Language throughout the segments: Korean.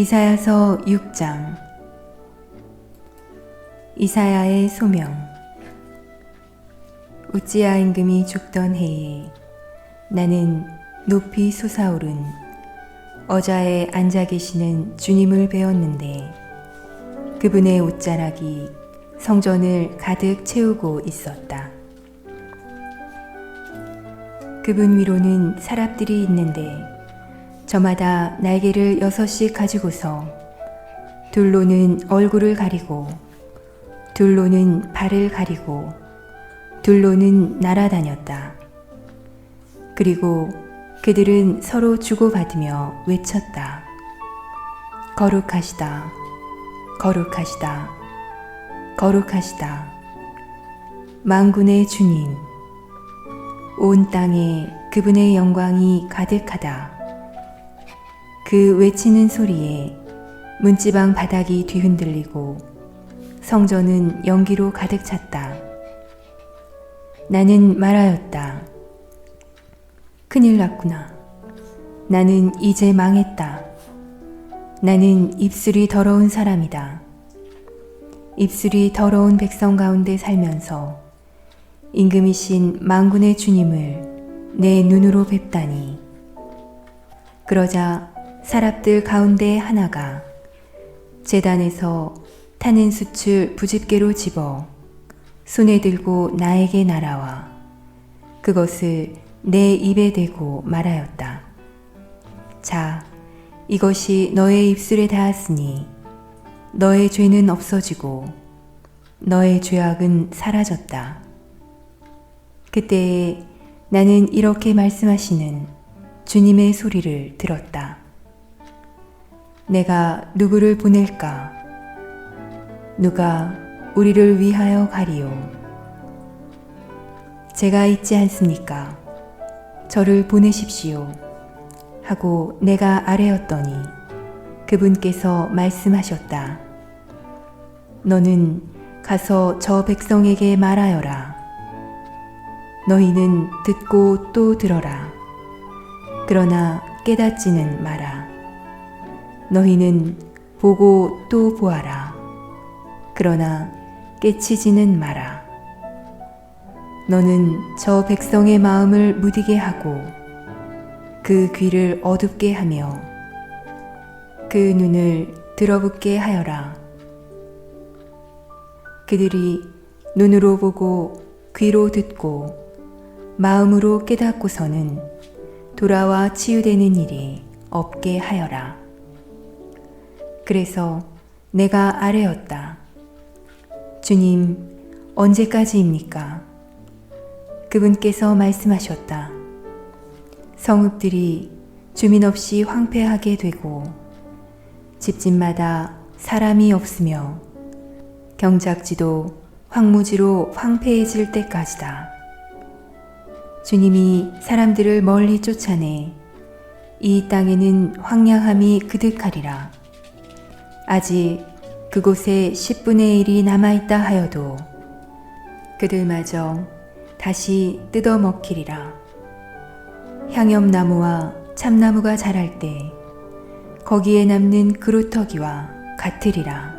이사야서 6장 이사야의 소명 우찌야 임금이 죽던 해에 나는 높이 솟아오른 어자에 앉아 계시는 주님을 배웠는데 그분의 옷자락이 성전을 가득 채우고 있었다. 그분 위로는 사람들이 있는데 저마다 날개를 여섯씩 가지고서 둘로는 얼굴을 가리고 둘로는 발을 가리고 둘로는 날아다녔다. 그리고 그들은 서로 주고받으며 외쳤다. 거룩하시다. 거룩하시다. 거룩하시다. 망군의 주님. 온 땅에 그분의 영광이 가득하다. 그 외치는 소리에 문지방 바닥이 뒤흔들리고 성전은 연기로 가득 찼다. 나는 말하였다. 큰일 났구나. 나는 이제 망했다. 나는 입술이 더러운 사람이다. 입술이 더러운 백성 가운데 살면서 임금이신 망군의 주님을 내 눈으로 뵙다니. 그러자 사랍들 가운데 하나가 재단에서 타는 숯을 부집게로 집어 손에 들고 나에게 날아와 그것을 내 입에 대고 말하였다. 자, 이것이 너의 입술에 닿았으니 너의 죄는 없어지고 너의 죄악은 사라졌다. 그때에 나는 이렇게 말씀하시는 주님의 소리를 들었다. 내가 누구를 보낼까? 누가 우리를 위하여 가리요? 제가 있지 않습니까? 저를 보내십시오. 하고 내가 아뢰었더니 그분께서 말씀하셨다. 너는 가서 저 백성에게 말하여라. 너희는 듣고 또 들어라. 그러나 깨닫지는 마라. 너희는 보고 또 보아라. 그러나 깨치지는 마라. 너는 저 백성의 마음을 무디게 하고 그 귀를 어둡게 하며 그 눈을 들어붙게 하여라. 그들이 눈으로 보고 귀로 듣고 마음으로 깨닫고서는 돌아와 치유되는 일이 없게 하여라. 그래서 내가 아뢰었다. 주님, 언제까지입니까? 그분께서 말씀하셨다. 성읍들이 주민 없이 황폐하게 되고 집집마다 사람이 없으며 경작지도 황무지로 황폐해질 때까지다. 주님이 사람들을 멀리 쫓아내 이 땅에는 황량함이 그득하리라. 아직 그곳에 10분의 1이 남아있다 하여도 그들마저 다시 뜯어 먹히리라. 향염나무와 참나무가 자랄 때 거기에 남는 그루터기와 같으리라.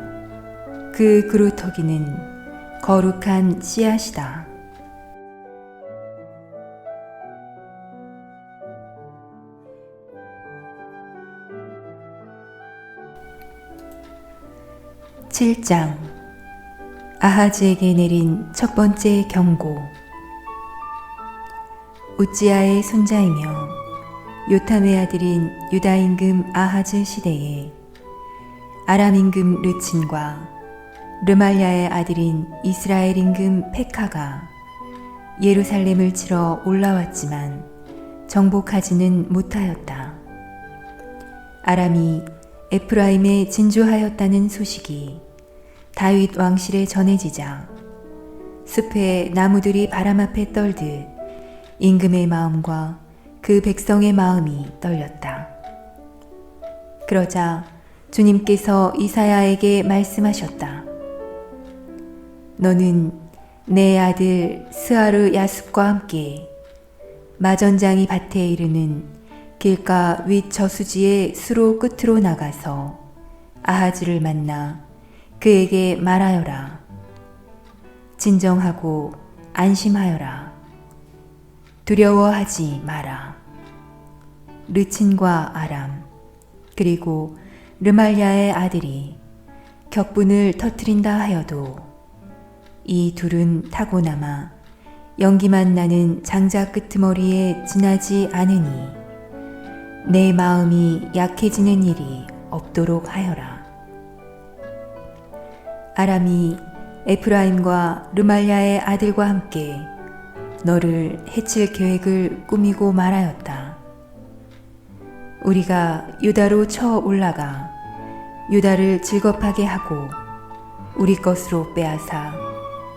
그 그루터기는 거룩한 씨앗이다. 칠장 아하즈에게 내린 첫 번째 경고 우찌아의 손자이며 요탐의 아들인 유다 임금 아하즈 시대에 아람 임금 르친과 르말야의 아들인 이스라엘 임금 페카가 예루살렘을 치러 올라왔지만 정복하지는 못하였다. 아람이 에프라임에 진주하였다는 소식이 다윗 왕실에 전해지자 숲의 나무들이 바람 앞에 떨듯 임금의 마음과 그 백성의 마음이 떨렸다. 그러자 주님께서 이사야에게 말씀하셨다. 너는 내 아들 스아르 야숲과 함께 마전장이 밭에 이르는 길가 윗 저수지의 수로 끝으로 나가서 아하즈를 만나 그에게 말하여라. 진정하고 안심하여라. 두려워하지 마라. 르친과 아람, 그리고 르말야의 아들이 격분을 터트린다 하여도 이 둘은 타고남아 연기만 나는 장자 끄트머리에 지나지 않으니 내 마음이 약해지는 일이 없도록 하여라. 아람이 에프라임과 르말야의 아들과 함께 너를 해칠 계획을 꾸미고 말하였다. 우리가 유다로 쳐 올라가 유다를 즐겁하게 하고 우리 것으로 빼앗아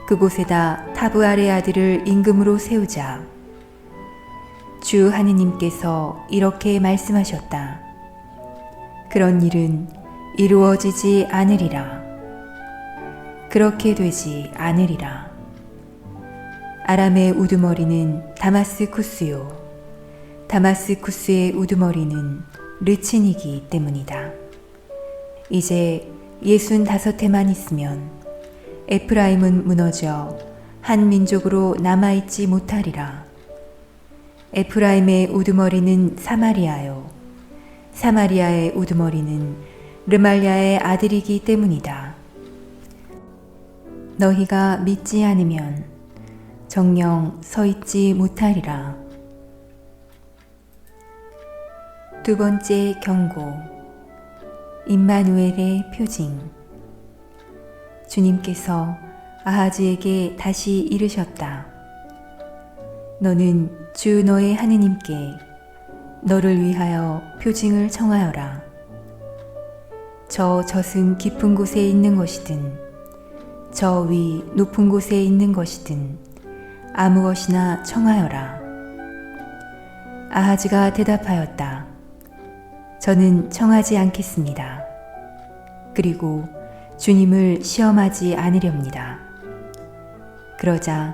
그곳에다 타브알의 아들을 임금으로 세우자. 주 하느님께서 이렇게 말씀하셨다. 그런 일은 이루어지지 않으리라. 그렇게 되지 않으리라. 아람의 우두머리는 다마스쿠스요. 다마스쿠스의 우두머리는 르친이기 때문이다. 이제 예순 다섯 해만 있으면 에프라임은 무너져 한 민족으로 남아있지 못하리라. 에프라임의 우두머리는 사마리아요. 사마리아의 우두머리는 르말야의 아들이기 때문이다. 너희가 믿지 않으면 정령 서 있지 못하리라. 두 번째 경고. 임마누엘의 표징. 주님께서 아하즈에게 다시 이르셨다. 너는 주 너의 하느님께 너를 위하여 표징을 청하여라. 저 젖은 깊은 곳에 있는 것이든 저 위 높은 곳에 있는 것이든 아무 것이나 청하여라. 아하즈가 대답하였다. 저는 청하지 않겠습니다. 그리고 주님을 시험하지 않으렵니다. 그러자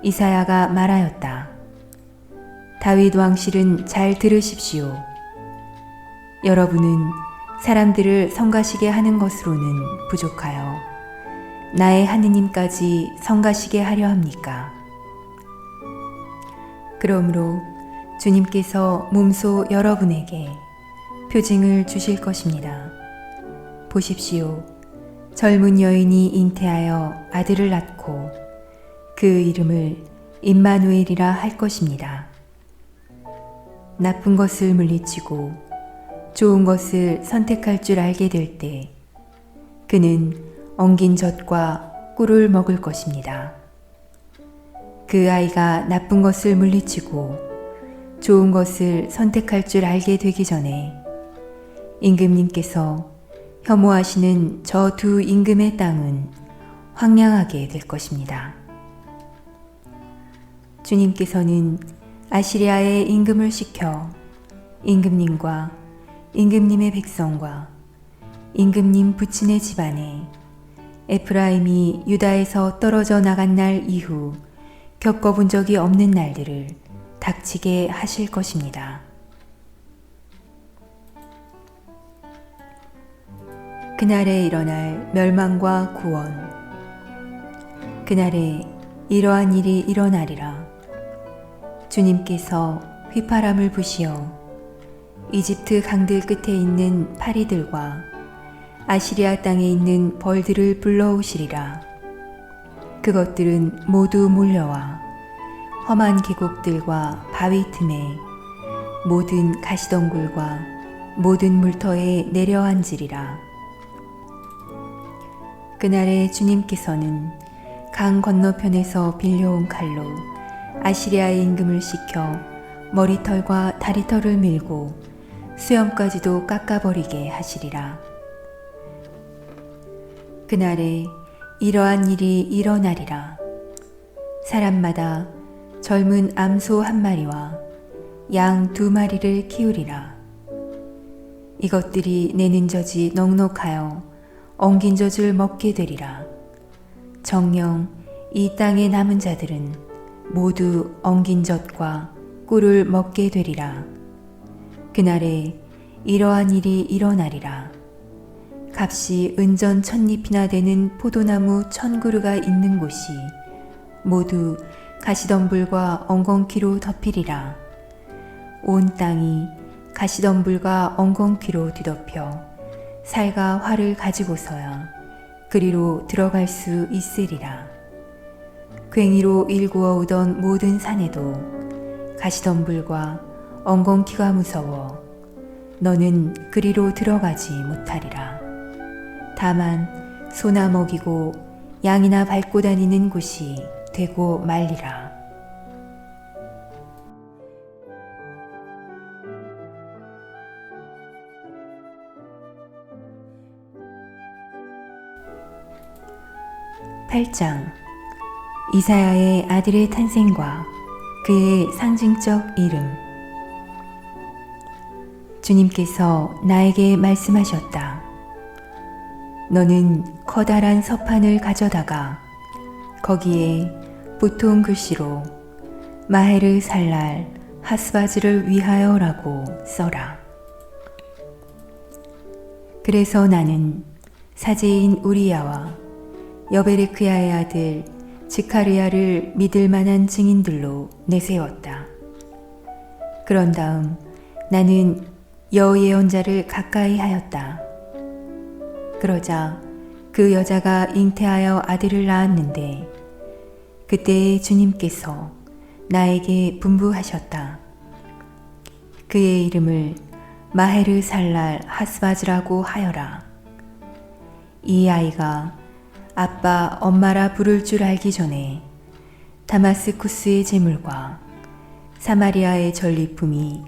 이사야가 말하였다. 다윗 왕실은 잘 들으십시오. 여러분은 사람들을 성가시게 하는 것으로는 부족하여 나의 하느님까지 성가시게 하려 합니까? 그러므로 주님께서 몸소 여러분에게 표징을 주실 것입니다. 보십시오. 젊은 여인이 잉태하여 아들을 낳고 그 이름을 임마누엘이라 할 것입니다. 나쁜 것을 물리치고 좋은 것을 선택할 줄 알게 될 때 그는 엉긴 젖과 꿀을 먹을 것입니다. 그 아이가 나쁜 것을 물리치고 좋은 것을 선택할 줄 알게 되기 전에 임금님께서 혐오하시는 저 두 임금의 땅은 황량하게 될 것입니다. 주님께서는 아시리아의 임금을 시켜 임금님과 임금님의 백성과 임금님 부친의 집안에 에프라임이 유다에서 떨어져 나간 날 이후 겪어본 적이 없는 날들을 닥치게 하실 것입니다. 그날에 일어날 멸망과 구원. 그날에 이러한 일이 일어나리라. 주님께서 휘파람을 부시어 이집트 강들 끝에 있는 파리들과 아시리아 땅에 있는 벌들을 불러오시리라. 그것들은 모두 몰려와 험한 계곡들과 바위 틈에 모든 가시덩굴과 모든 물터에 내려앉으리라. 그날에 주님께서는 강 건너편에서 빌려온 칼로 아시리아의 임금을 시켜 머리털과 다리털을 밀고 수염까지도 깎아버리게 하시리라. 그날에 이러한 일이 일어나리라. 사람마다 젊은 암소 한 마리와 양 두 마리를 키우리라. 이것들이 내는 젖이 넉넉하여 엉긴 젖을 먹게 되리라. 정령 이 땅에 남은 자들은 모두 엉긴 젖과 꿀을 먹게 되리라. 그날에 이러한 일이 일어나리라. 값이 은전 천잎이나 되는 포도나무 천 그루가 있는 곳이 모두 가시덤불과 엉겅퀴로 덮이리라. 온 땅이 가시덤불과 엉겅퀴로 뒤덮여 살과 활을 가지고서야 그리로 들어갈 수 있으리라. 괭이로 일구어 오던 모든 산에도 가시덤불과 엉겅퀴가 무서워 너는 그리로 들어가지 못하리라. 다만 소나 먹이고 양이나 밟고 다니는 곳이 되고 말리라. 팔장 이사야의 아들의 탄생과 그의 상징적 이름 주님께서 나에게 말씀하셨다. 너는 커다란 서판을 가져다가 거기에 보통 글씨로 마헤르 살랄 하스바즈를 위하여라고 써라. 그래서 나는 사제인 우리야와 여베르크야의 아들 지카르야를 믿을 만한 증인들로 내세웠다. 그런 다음 나는 여예언자를 가까이 하였다. 그러자 그 여자가 잉태하여 아들을 낳았는데 그때 주님께서 나에게 분부하셨다. 그의 이름을 마헤르 살랄 하스바즈라고 하여라. 이 아이가 아빠 엄마라 부를 줄 알기 전에 다마스쿠스의 재물과 사마리아의 전리품이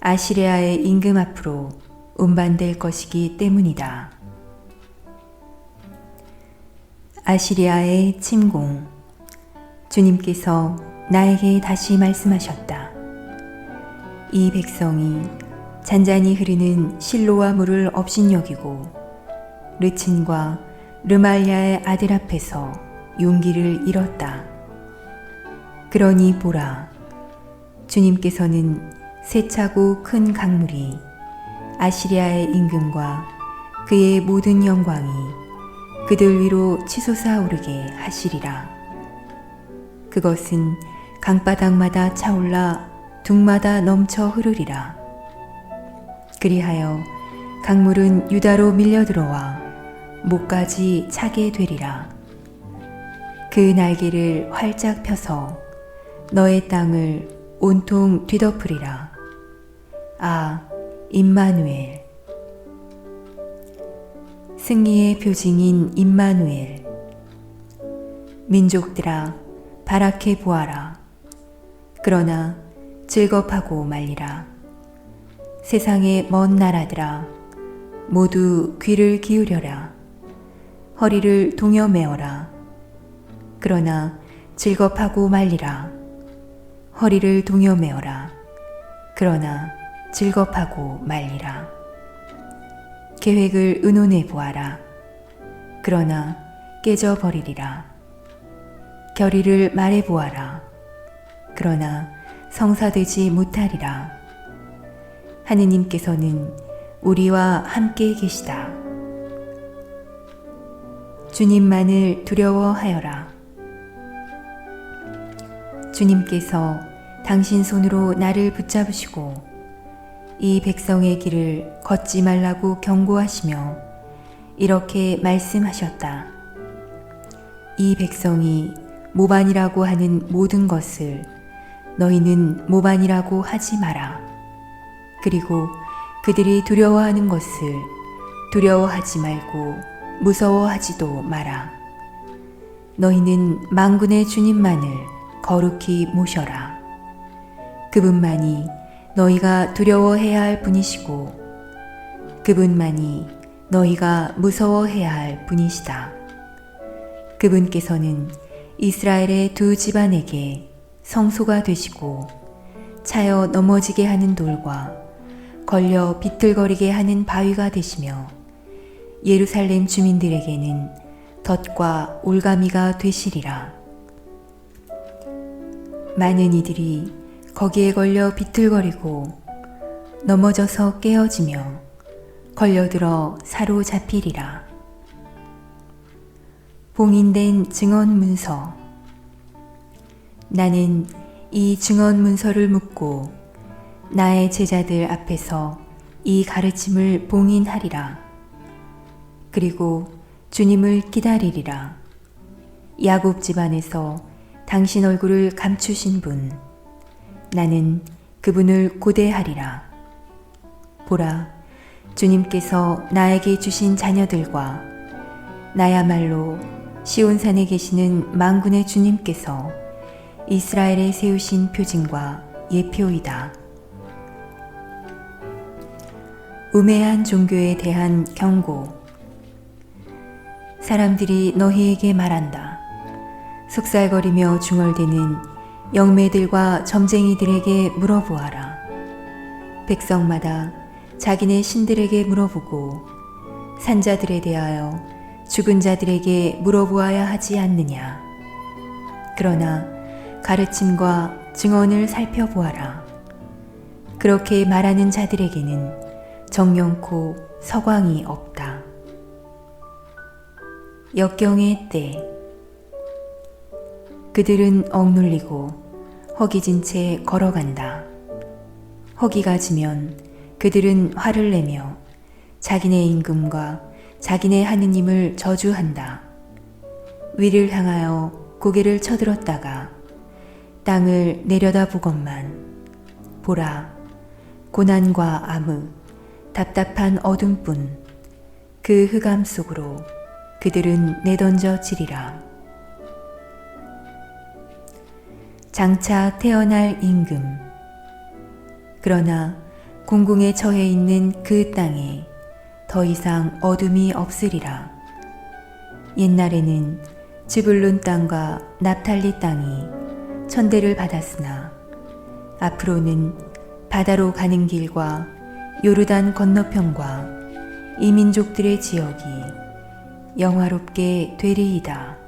아시레아의 임금 앞으로 운반될 것이기 때문이다. 아시리아의 침공. 주님께서 나에게 다시 말씀하셨다. 이 백성이 잔잔히 흐르는 실로와 물을 업신여기고 르친과 르말리아의 아들 앞에서 용기를 잃었다. 그러니 보라, 주님께서는 세차고 큰 강물이 아시리아의 임금과 그의 모든 영광이 그들 위로 치솟아 오르게 하시리라. 그것은 강바닥마다 차올라 둥마다 넘쳐 흐르리라. 그리하여 강물은 유다로 밀려 들어와 목까지 차게 되리라. 그 날개를 활짝 펴서 너의 땅을 온통 뒤덮으리라. 아, 임마누엘. 승리의 표징인 임마누엘. 민족들아, 바라케 보아라. 그러나 즐겁하고 말리라. 세상의 먼 나라들아, 모두 귀를 기울여라. 허리를 동여 메어라. 그러나 즐겁하고 말리라. 허리를 동여 메어라. 그러나 즐겁하고 말리라. 계획을 의논해 보아라. 그러나 깨져버리리라. 결의를 말해 보아라. 그러나 성사되지 못하리라. 하느님께서는 우리와 함께 계시다. 주님만을 두려워하여라. 주님께서 당신 손으로 나를 붙잡으시고 이 백성의 길을 걷지 말라고 경고하시며 이렇게 말씀하셨다. 이 백성이 모반이라고 하는 모든 것을 너희는 모반이라고 하지 마라. 그리고 그들이 두려워하는 것을 두려워하지 말고 무서워하지도 마라. 너희는 망군의 주님만을 거룩히 모셔라. 그분만이 너희가 두려워해야 할 분이시고, 그분만이 너희가 무서워해야 할 분이시다. 그분께서는 이스라엘의 두 집안에게 성소가 되시고, 차여 넘어지게 하는 돌과 걸려 비틀거리게 하는 바위가 되시며, 예루살렘 주민들에게는 덫과 올가미가 되시리라. 많은 이들이 거기에 걸려 비틀거리고 넘어져서 깨어지며 걸려들어 사로잡히리라. 봉인된 증언 문서 나는 이 증언 문서를 묻고 나의 제자들 앞에서 이 가르침을 봉인하리라. 그리고 주님을 기다리리라. 야곱 집안에서 당신 얼굴을 감추신 분, 나는 그분을 고대하리라. 보라, 주님께서 나에게 주신 자녀들과 나야말로 시온산에 계시는 망군의 주님께서 이스라엘에 세우신 표징과 예표이다. 우매한 종교에 대한 경고. 사람들이 너희에게 말한다. 속살거리며 중얼대는 영매들과 점쟁이들에게 물어보아라. 백성마다 자기네 신들에게 물어보고 산자들에 대하여 죽은 자들에게 물어보아야 하지 않느냐. 그러나 가르침과 증언을 살펴보아라. 그렇게 말하는 자들에게는 정령코 서광이 없다. 역경의 때 그들은 억눌리고 허기진 채 걸어간다. 허기가 지면 그들은 화를 내며 자기네 임금과 자기네 하느님을 저주한다. 위를 향하여 고개를 쳐들었다가 땅을 내려다보건만 보라 고난과 암흑 답답한 어둠뿐 그 흑암 속으로 그들은 내던져 지리라. 장차 태어날 임금. 그러나 공궁에 처해 있는 그 땅에 더 이상 어둠이 없으리라. 옛날에는 지불룬 땅과 납탈리 땅이 천대를 받았으나 앞으로는 바다로 가는 길과 요르단 건너편과 이민족들의 지역이 영화롭게 되리이다.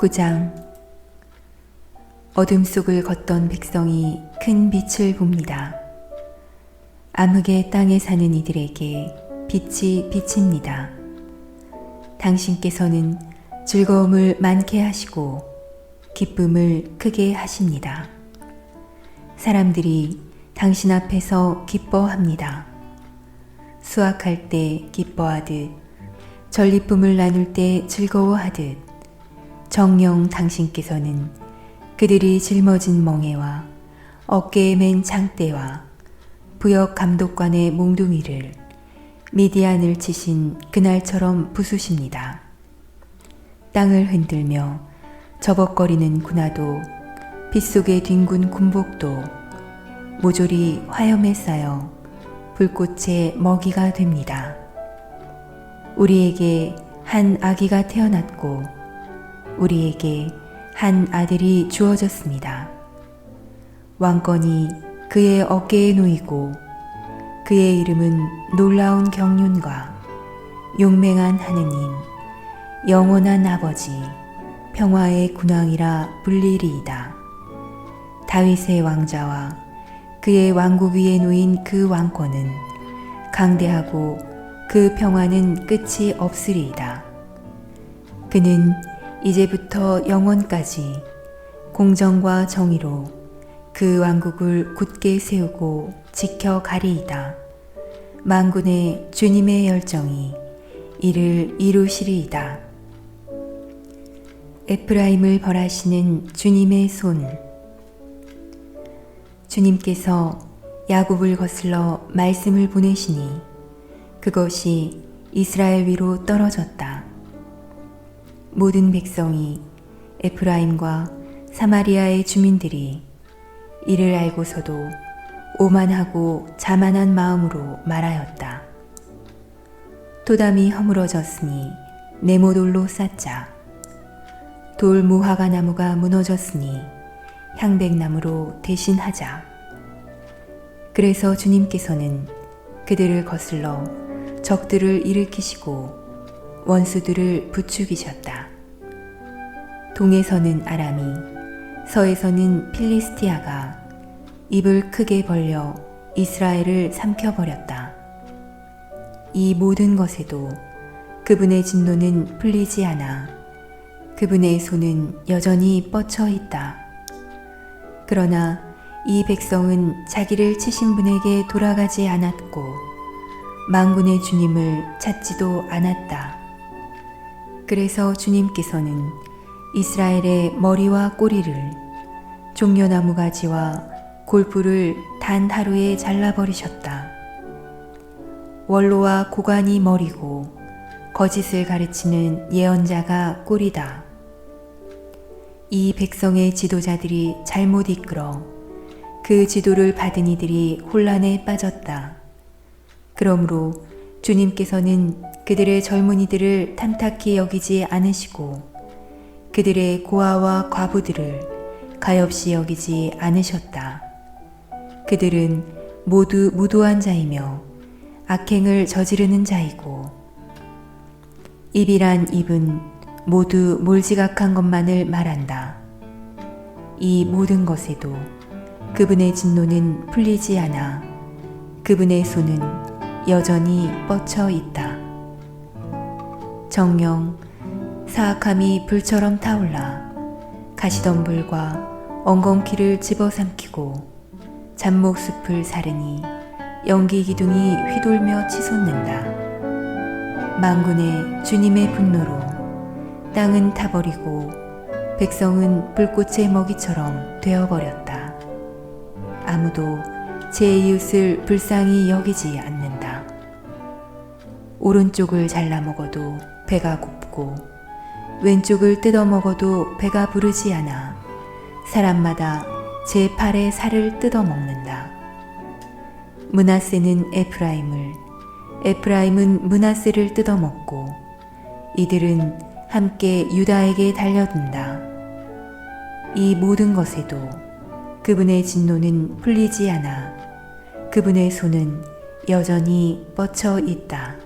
구장 어둠 속을 걷던 백성이 큰 빛을 봅니다. 암흑의 땅에 사는 이들에게 빛이 비칩니다. 당신께서는 즐거움을 많게 하시고 기쁨을 크게 하십니다. 사람들이 당신 앞에서 기뻐합니다. 수확할 때 기뻐하듯 전리품을 나눌 때 즐거워하듯 정령 당신께서는 그들이 짊어진 멍에와 어깨에 맨 장대와 부역 감독관의 몽둥이를 미디안을 치신 그날처럼 부수십니다. 땅을 흔들며 저벅거리는 군화도 빗속에 뒹군 군복도 모조리 화염에 쌓여 불꽃의 먹이가 됩니다. 우리에게 한 아기가 태어났고 우리에게 한 아들이 주어졌습니다. 왕권이 그의 어깨에 놓이고 그의 이름은 놀라운 경륜과 용맹한 하느님, 영원한 아버지, 평화의 군왕이라 불리리이다. 다윗의 왕자와 그의 왕국 위에 놓인 그 왕권은 강대하고 그 평화는 끝이 없으리이다. 그는 이제부터 영원까지 공정과 정의로 그 왕국을 굳게 세우고 지켜가리이다. 만군의 주님의 열정이 이를 이루시리이다. 에프라임을 벌하시는 주님의 손. 주님께서 야곱을 거슬러 말씀을 보내시니 그것이 이스라엘 위로 떨어졌다. 모든 백성이 에프라임과 사마리아의 주민들이 이를 알고서도 오만하고 자만한 마음으로 말하였다. 토담이 허물어졌으니 네모돌로 쌓자. 돌 무화과 나무가 무너졌으니 향백나무로 대신하자. 그래서 주님께서는 그들을 거슬러 적들을 일으키시고 원수들을 부추기셨다. 동에서는 아람이, 서에서는 필리스티아가 입을 크게 벌려 이스라엘을 삼켜버렸다. 이 모든 것에도 그분의 진노는 풀리지 않아 그분의 손은 여전히 뻗쳐 있다. 그러나 이 백성은 자기를 치신 분에게 돌아가지 않았고 망군의 주님을 찾지도 않았다. 그래서 주님께서는 이스라엘의 머리와 꼬리를 종려나무 가지와 골프를 단 하루에 잘라버리셨다. 원로와 고관이 머리고 거짓을 가르치는 예언자가 꼴이다. 이 백성의 지도자들이 잘못 이끌어 그 지도를 받은 이들이 혼란에 빠졌다. 그러므로 주님께서는 그들의 젊은이들을 탐탁히 여기지 않으시고 그들의 고아와 과부들을 가엾이 여기지 않으셨다. 그들은 모두 무도한 자이며 악행을 저지르는 자이고 입이란 입은 모두 몰지각한 것만을 말한다. 이 모든 것에도 그분의 진노는 풀리지 않아 그분의 손은 여전히 뻗쳐 있다. 정령 사악함이 불처럼 타올라 가시덤불과 엉겅퀴를 집어삼키고 잡목숲을 사르니 연기 기둥이 휘돌며 치솟는다. 망군의 주님의 분노로 땅은 타버리고 백성은 불꽃의 먹이처럼 되어버렸다. 아무도 제 이웃을 불쌍히 여기지 않는다. 오른쪽을 잘라 먹어도 배가 고프고 왼쪽을 뜯어 먹어도 배가 부르지 않아 사람마다 제 팔의 살을 뜯어 먹는다. 문하세는 에프라임을, 에프라임은 문하세를 뜯어 먹고 이들은 함께 유다에게 달려든다. 이 모든 것에도 그분의 진노는 풀리지 않아 그분의 손은 여전히 뻗쳐 있다.